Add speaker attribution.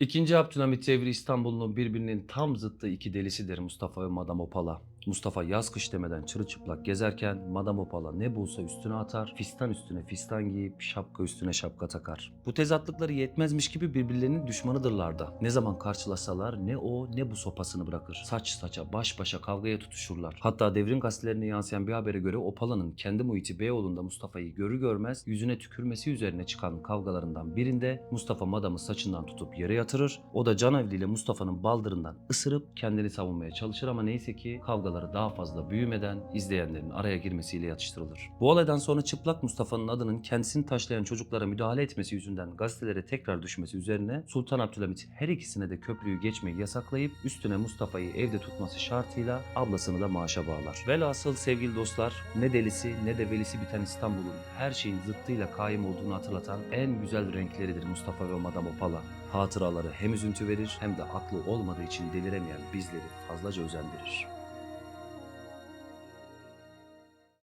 Speaker 1: İkinci Abdülhamit devri İstanbul'un birbirinin tam zıttı iki delisidir Mustafa ve Madame Opala. Mustafa yaz kış demeden çırılçıplak gezerken Madame Opala ne bulsa üstüne atar, fistan üstüne fistan giyip şapka üstüne şapka takar. Bu tezatlıkları yetmezmiş gibi birbirlerinin düşmanıdırlar da. Ne zaman karşılaşsalar ne o ne bu sopasını bırakır. Saç saça baş başa kavgaya tutuşurlar. Hatta devrin gazetelerine yansıyan bir habere göre Opala'nın kendi muhiti Beyoğlu'nda Mustafa'yı görür görmez yüzüne tükürmesi üzerine çıkan kavgalarından birinde Mustafa Madam'ı saçından tutup yere yatırır. O da Canavli ile Mustafa'nın baldırından ısırıp kendini savunmaya çalışır ama neyse ki kavgaları daha fazla büyümeden izleyenlerin araya girmesiyle yatıştırılır. Bu olaydan sonra çıplak Mustafa'nın adının kendisini taşlayan çocuklara müdahale etmesi yüzünden gazetelere tekrar düşmesi üzerine Sultan Abdülhamit her ikisine de köprüyü geçmeyi yasaklayıp üstüne Mustafa'yı evde tutması şartıyla ablasını da maaşa bağlar. Velhasıl sevgili dostlar ne delisi ne de velisi biten İstanbul'un her şeyin zıttıyla kaim olduğunu hatırlatan en güzel renkleridir Mustafa ve Madame Opala. Hatıraları hem üzüntü verir hem de aklı olmadığı için deliremeyen bizleri fazlaca özendirir.